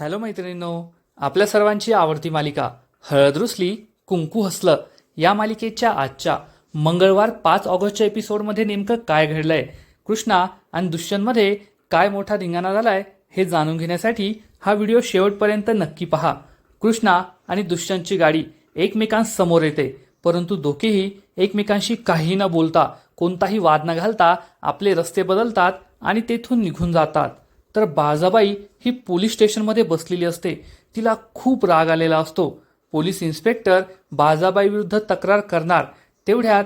Hello मैत्रिणींनो आपल्या सर्वांची आवडती मालिका हळद रुसली कुंकू हसलं या मालिकेच्या आजच्या मंगळवार पाच ऑगस्टच्या एपिसोडमध्ये नेमकं काय घडलंय? कृष्णा आणि दुष्यंतमध्ये काय मोठा धिंगाणा झालाय हे जाणून घेण्यासाठी हा व्हिडिओ शेवटपर्यंत नक्की पहा. कृष्णा आणि दुष्यंतची गाडी एकमेकांसमोर येते परंतु दोघेही एकमेकांशी काही न बोलता कोणताही वाद न घालता आपले रस्ते बदलतात आणि तेथून निघून जातात. तर बाजाबाई ही पोलीस स्टेशनमध्ये बसलेली असते. तिला खूप राग आलेला असतो. पोलीस इन्स्पेक्टर बाजाबाई विरुद्ध तक्रार करणार. तेवढ्यात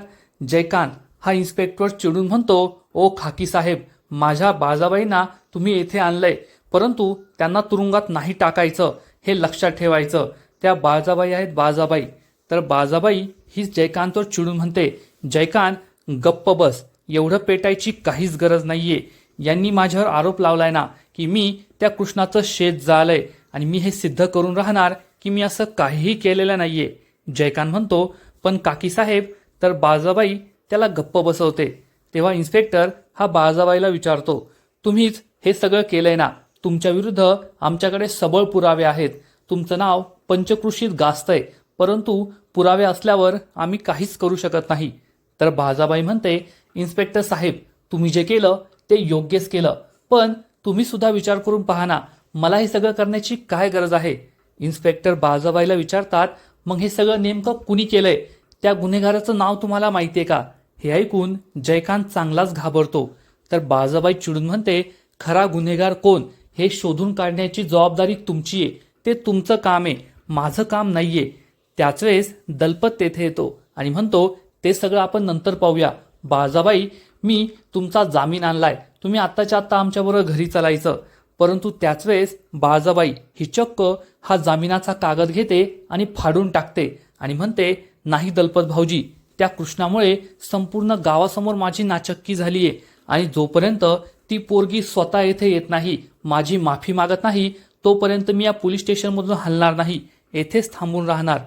जयकांत हा इन्स्पेक्टर चिडून म्हणतो ओ खाकी साहेब माझ्या बाजाबाईंना तुम्ही येथे आणलंय. परंतु त्यांना तुरुंगात नाही टाकायचं. हे लक्षात ठेवायचं. त्या बाजाबाई आहेत बाजाबाई तर बाजाबाई ही जयकांतवर चिडून म्हणते जयकांत गप्प बस. एवढं पेटायची काहीच गरज नाहीये. यांनी माझ्यावर आरोप लावलाय ना. की मी त्या कृष्णाचं शेत जाळलंय आणि मी हे सिद्ध करून राहणार की मी असं काहीही केलेलं नाहीये. जयकांत म्हणतो पण काकी साहेब तर बाजाबाई त्याला गप्प बसवते. तेव्हा इन्स्पेक्टर हा बाळजाबाईला विचारतो तुम्हीच हे सगळं केलंय ना? तुमच्या विरुद्ध आमच्याकडे सबळ पुरावे आहेत. तुमचं नाव पंचकृषीत गाजतंय. परंतु पुरावे असल्यावर आम्ही काहीच करू शकत नाही. तर बाजाबाई म्हणते इन्स्पेक्टर साहेब तुम्ही जे केलं ते योग्यच केलं. पण तुम्ही सुद्धा विचार करून पहा ना मला हे सगळं करण्याची काय गरज आहे? इन्स्पेक्टर बाजाबाईला विचारतात मग हे सगळं नेमकं कुणी केलंय? त्या गुन्हेगाराचं नाव तुम्हाला माहितीये का? हे ऐकून जयकांत चांगलाच घाबरतो. तर बाजाबाई चिडून म्हणते खरा गुन्हेगार कोण? हे शोधून काढण्याची जबाबदारी तुमची आहे. ते तुमचं काम आहे. माझं काम नाहीये. त्याच वेळेस दलपत तेथे येतो आणि म्हणतो ते सगळं आपण नंतर पाहूया. बाजाबाई मी तुमचा जामीन आणलाय. तुम्ही आत्ताच्या आत्ता आमच्याबरोबर घरी चालायचं. परंतु त्याच वेळेस बाळजाबाई ही चक्क हा जामिनाचा कागद घेते आणि फाडून टाकते आणि म्हणते नाही दलपत भाऊजी त्या कृष्णामुळे संपूर्ण गावासमोर माझी नाचक्की झाली आहे आणि जोपर्यंत ती पोरगी स्वतः येथे येत नाही माझी माफी मागत नाही तोपर्यंत मी या पोलीस स्टेशनमधून हलणार नाही येथेच थांबून राहणार.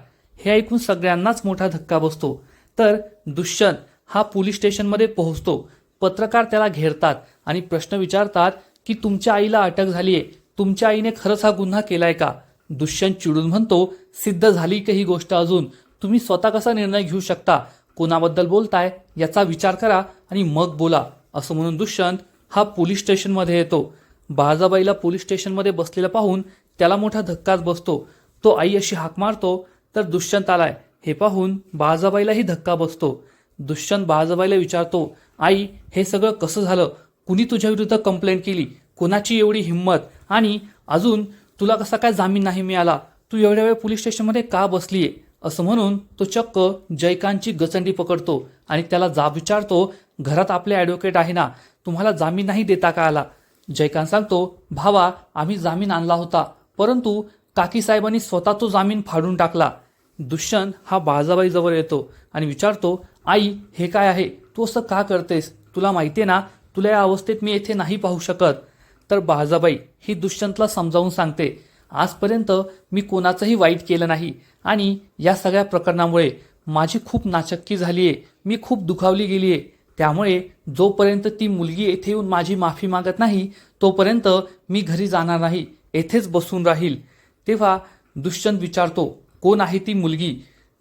हे ऐकून सगळ्यांनाच मोठा धक्का बसतो. तर दुष्यंत हा पोलीस स्टेशनमध्ये पोहोचतो. पत्रकार त्याला घेरतात आणि प्रश्न विचारतात की तुमच्या आईला अटक झालीये. तुमच्या आईने खरंच हा गुन्हा केलाय का? दुष्यंत चिडून म्हणतो सिद्ध झाली की ही गोष्ट अजून? तुम्ही स्वतः कसा निर्णय घेऊ शकता? कोणाबद्दल बोलताय? याचा विचार करा आणि मग बोला असं म्हणून दुष्यंत हा पोलीस स्टेशनमध्ये येतो. बाळजाबाईला पोलीस स्टेशनमध्ये बसलेला पाहून त्याला मोठा धक्काच बसतो. तो आई अशी हाक मारतो तर दुष्यंत आलाय. हे पाहून बाळजाबाईलाही धक्का बसतो. दुष्यंत बाजाबाईला विचारतो आई हे सगळं कसं झालं? कुणी तुझ्याविरुद्ध कंप्लेंट केली? कोणाची एवढी हिंमत? आणि अजून तुला कसा काय जामीन नाही मिळाला? तू एवढ्या वेळ पोलीस स्टेशनमध्ये का बसलीये? असं म्हणून तो चक्क जयकांतची गचंडी पकडतो आणि त्याला जाब विचारतो घरात आपले ॲडव्होकेट आहे ना? तुम्हाला जामीन नाही देता का आला? जयकांत सांगतो भावा आम्ही जामीन आणला होता परंतु काकीसाहेबांनी स्वतः तो जामीन फाडून टाकला. दुष्यंत हा बाळजाबाईजवळ येतो आणि विचारतो आई हे काय आहे? तू असं का करतेस? तुला माहिती आहे ना तुला या अवस्थेत मी येथे नाही पाहू शकत. तर बाजाबाई ही दुष्यंतला समजावून सांगते. आजपर्यंत मी कोणाचंही वाईट केलं नाही आणि या सगळ्या प्रकरणामुळे माझी खूप नाचक्की झाली आहे मी खूप दुखावली गेली आहे त्यामुळे जोपर्यंत ती मुलगी येथे येऊन माझी माफी मागत नाही तोपर्यंत मी घरी जाणार नाही. येथेच बसून राहील. तेव्हा दुष्यंत विचारतो कोण आहे ती मुलगी?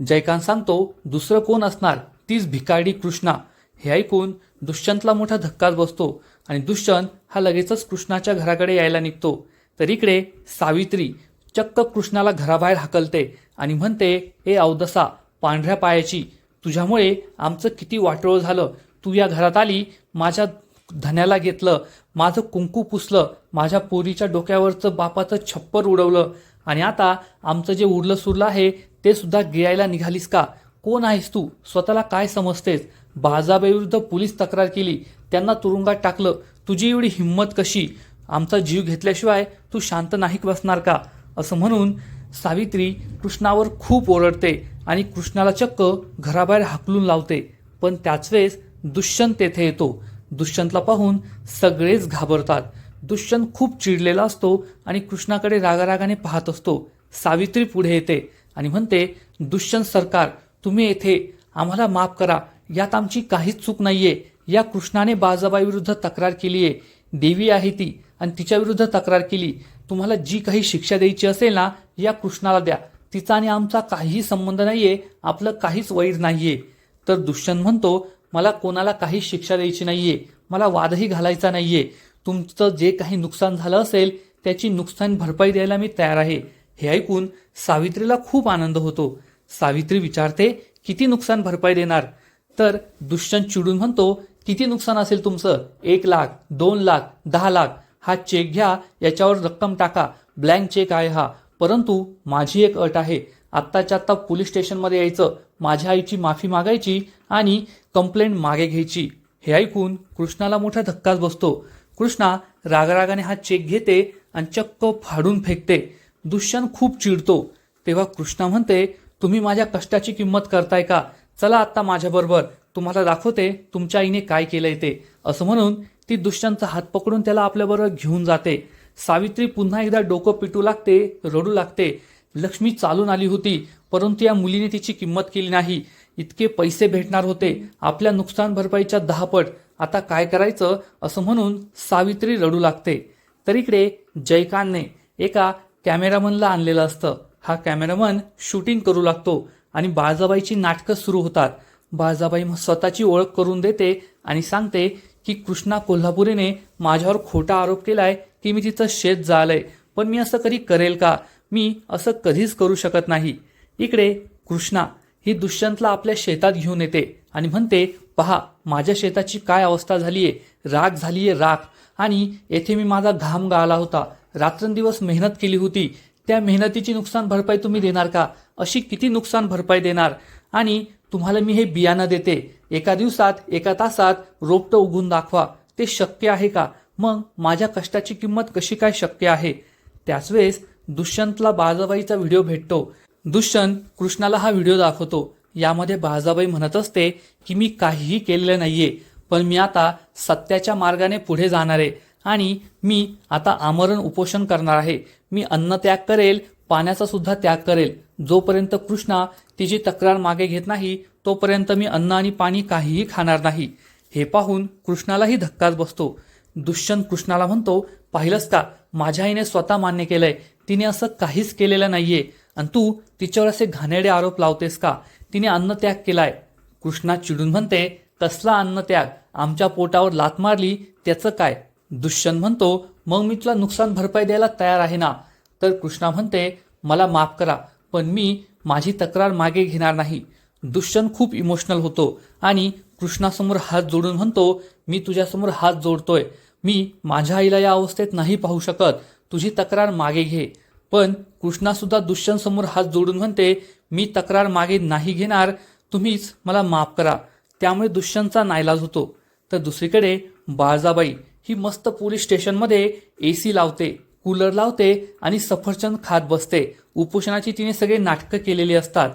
जयकांत सांगतो दुसरं कोण असणार? तीच भिकारडी कृष्णा. हे ऐकून दुष्यंतला मोठा धक्काच बसतो आणि दुष्यंत हा लगेचच कृष्णाच्या घराकडे यायला निघतो. तर इकडे सावित्री चक्क कृष्णाला घराबाहेर हाकलते आणि म्हणते ए अवदसा पांढऱ्या पायाची तुझ्यामुळे आमचं किती वाटोळ झालं. तू या घरात आली माझ्या धन्याला घेतलं माझं कुंकू पुसलं माझ्या पोरीच्या डोक्यावरचं बापाचं छप्पर उडवलं आणि आता आमचं जे उरलं सुरलं आहे ते सुद्धा गिळायला निघालीस का? कोण आहेस तू? स्वतःला काय समजतेस? बाजाबाईविरुद्ध पोलीस तक्रार केली. त्यांना तुरुंगात टाकलं. तुझी एवढी हिंमत कशी? आमचा जीव घेतल्याशिवाय तू शांत नाही बसणार का? असं म्हणून सावित्री कृष्णावर खूप ओरडते आणि कृष्णाला चक्क घराबाहेर हाकलून लावते. पण त्याच वेळेस दुष्यंत तेथे येतो. दुष्यंतला पाहून सगळेच घाबरतात. दुष्यंत खूप चिडलेला असतो आणि कृष्णाकडे रागारागाने पाहत असतो. सावित्री पुढे येते आणि म्हणते दुष्यंत सरकार तुम्ही येथे आम्हाला माफ करा. यात आमची काहीच चूक नाहीये. या कृष्णाने बाजाबाई विरुद्ध तक्रार केली आहे. देवी आहे ती आणि तिच्या विरुद्ध तक्रार केली. तुम्हाला जी काही शिक्षा द्यायची असेल ना या कृष्णाला द्या. तिचा आणि आमचा काहीही संबंध नाहीये. आपलं काहीच वैर नाहीये. तर दुष्यंत म्हणतो मला कोणाला काही शिक्षा द्यायची नाहीये. मला वादही घालायचा नाहीये. तुमचं जे काही नुकसान झालं असेल त्याची नुकसान भरपाई द्यायला मी तयार आहे. हे ऐकून सावित्रीला खूप आनंद होतो. सावित्री विचारते किती नुकसान भरपाई देणार? तर दुष्यंत चिडून म्हणतो किती नुकसान असेल तुमचं? एक लाख दोन लाख दहा लाख. हा चेक घ्या याच्यावर रक्कम टाका. ब्लँक चेक आहे हा. परंतु माझी एक अट आहे. आत्ताच्या आत्ता पोलीस स्टेशनमध्ये यायचं. माझ्या आईची माफी मागायची आणि कंप्लेंट मागे घ्यायची. हे ऐकून कृष्णाला मोठा धक्काच बसतो. कृष्णा रागारागाने हा चेक घेते आणि चक्क फाडून फेकते. दुष्यंत खूप चिडतो. तेव्हा कृष्णा म्हणते तुम्ही माझ्या कष्टाची किंमत करताय का? चला आत्ता माझ्याबरोबर. तुम्हाला दाखवते तुमच्या आईने काय केलंय ते. असं म्हणून ती दुष्यंतचा हात पकडून त्याला आपल्याबरोबर घेऊन जाते. सावित्री पुन्हा एकदा डोकं पिटू लागते रडू लागते. लक्ष्मी चालून आली होती परंतु या मुलीने तिची किंमत केली नाही. इतके पैसे भेटणार होते आपल्या नुकसान भरपाईच्या दहापट. आता काय करायचं? असं म्हणून सावित्री रडू लागते. तर इकडे जयकांतने एका कॅमेरामनला आणलेलं असतं. हा कॅमेरामन शूटिंग करू लागतो आणि बाळजाबाईची नाटकं सुरू होतात. बाळजाबाई मग स्वतःची ओळख करून देते आणि सांगते की कृष्णा कोल्हापुरीने माझ्यावर खोटा आरोप केलाय की मी तिचं शेत जाळलंय पण मी असं कधी करेल का? मी असं कधीच करू शकत नाही. इकडे कृष्णा ही दुष्यंतला आपल्या शेतात घेऊन येते आणि म्हणते पहा माझ्या शेताची काय अवस्था झालीये? राख झालीये राख. आणि येथे मी माझा घाम गाळला होता. रात्रंदिवस मेहनत केली होती. त्या मेहनतीची नुकसान भरपाई तुम्ही देणार का? अशी किती नुकसान भरपाई देणार? आणि तुम्हाला मी हे बियाणं देते. एका दिवसात एका तासात रोपटं उगून दाखवा. ते शक्य आहे का? मग माझ्या कष्टाची किंमत कशी काय शक्य आहे? त्याच वेळेस दुष्यंतला बाळजाबाईचा व्हिडिओ भेटतो. दुष्यंत कृष्णाला हा व्हिडिओ दाखवतो. यामध्ये बाळजाबाई म्हणत असते की मी काहीही केलेलं नाहीये पण मी आता सत्याच्या मार्गाने पुढे जाणार आहे. आणि मी आता आमरण उपोषण करणार आहे. मी अन्न त्याग करेल पाण्याचा सुद्धा त्याग करेल. जोपर्यंत कृष्णा तिची तक्रार मागे घेत नाही तोपर्यंत मी अन्न आणि पाणी काहीही खाणार नाही. हे पाहून कृष्णालाही धक्काच बसतो. दुष्यंत कृष्णाला म्हणतो पाहिलंस का? माझ्या आईने स्वतः मान्य केलंय. तिने असं काहीच केलेलं नाहीये. आणि तू तिच्यावर असे घाणेरडे आरोप लावतेस का? तिने अन्न त्याग केलाय. कृष्णा चिडून म्हणते कसला अन्न त्याग? आमच्या पोटावर लात मारली त्याचं काय? दुष्यंत म्हणतो मग मी तुला नुकसान भरपाई द्यायला तयार आहे ना? तर कृष्णा म्हणते मला माफ करा पण मी माझी तक्रार मागे घेणार नाही. दुष्यंत खूप इमोशनल होतो आणि कृष्णासमोर हात जोडून म्हणतो मी तुझ्यासमोर हात जोडतोय. मी माझ्या आईला या अवस्थेत नाही पाहू शकत. तुझी तक्रार मागे घे. पण कृष्णासुद्धा दुष्यंतसमोर हात जोडून म्हणते मी तक्रार मागे नाही घेणार. तुम्हीच मला माफ करा. त्यामुळे दुष्यंतचा नाईलाज होतो. तर दुसरीकडे बाळजाबाई. ही मस्त पोलीस स्टेशनमध्ये ए सी लावते कूलर लावते आणि सफरचंद खात बसते. उपोषणाची तिने सगळे नाटकं केलेली असतात.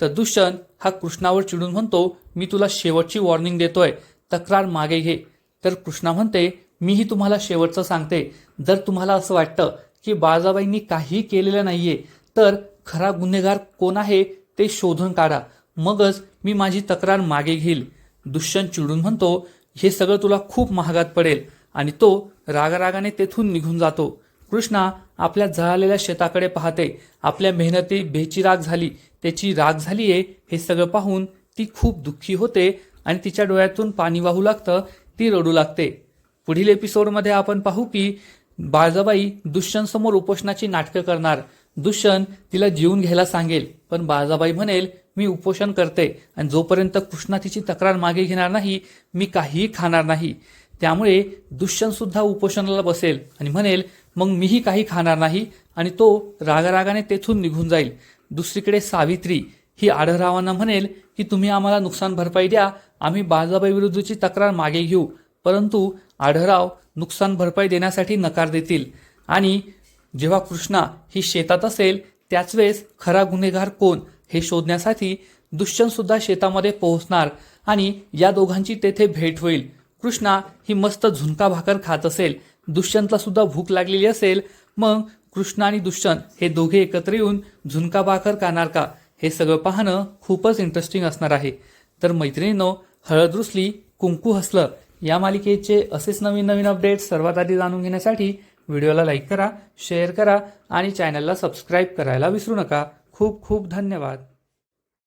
तर दुष्यंत हा कृष्णावर चिडून म्हणतो मी तुला शेवटची वॉर्निंग देतोय. तक्रार मागे घे. तर कृष्णा म्हणते मीही तुम्हाला शेवटचं सांगते. जर तुम्हाला असं वाटतं की बाळजाबाईंनी काहीही केलेलं नाहीये तर खरा गुन्हेगार कोण आहे ते शोधून काढा. मगच मी माझी तक्रार मागे घेईल. दुष्यंत चिडून म्हणतो हे सगळं तुला खूप महागात पडेल. आणि तो रागारागाने तेथून निघून जातो. कृष्णा आपल्या जळालेल्या शेताकडे पाहते. आपल्या मेहनती बेचिराग झाली. त्याची राग झालीये हे सगळं पाहून ती खूप दुःखी होते आणि तिच्या डोळ्यातून पाणी वाहू लागतं ती रडू लागते. पुढील एपिसोडमध्ये आपण पाहू की बाळजाबाई दुष्यंत समोर उपोषणाची नाटकं करणार. दुष्यंत तिला जीवन घ्यायला सांगेल पण बाळजाबाई म्हणेल मी उपोषण करते आणि जोपर्यंत कृष्णा तिची तक्रार मागे घेणार नाही मी काहीही खाणार नाही. त्यामुळे दुष्यंतसुद्धा उपोषणाला बसेल आणि म्हणेल मग मीही काही खाणार नाही आणि तो रागारागाने तेथून निघून जाईल. दुसरीकडे सावित्री ही आढळरावांना म्हणेल की तुम्ही आम्हाला नुकसान भरपाई द्या आम्ही बाळजाबाई विरुद्धची तक्रार मागे घेऊ. परंतु आढळराव नुकसान भरपाई देण्यासाठी नकार देतील. आणि जेव्हा कृष्णा ही शेतात असेल त्याच वेळेस खरा गुन्हेगार कोण हे शोधण्यासाठी दुष्यंतसुद्धा शेतामध्ये पोहोचणार आणि या दोघांची तेथे भेट होईल. कृष्णा ही मस्त झुणका भाकर खात असेल. दुष्यंतला सुद्धा भूक लागलेली असेल. मग कृष्ण आणि दुष्यंत हे दोघे एकत्र येऊन झुणका भाकर खाणार का? हे सगळं पाहणं खूपच इंटरेस्टिंग असणार आहे. तर मैत्रिणींनो हळद रुसली कुंकू हसलं या मालिकेचे असेच नवीन नवीन अपडेट सर्वात आधी जाणून घेण्यासाठी व्हिडिओला लाईक करा शेअर करा आणि चॅनलला सबस्क्राईब करायला विसरू नका. खूप खूप धन्यवाद.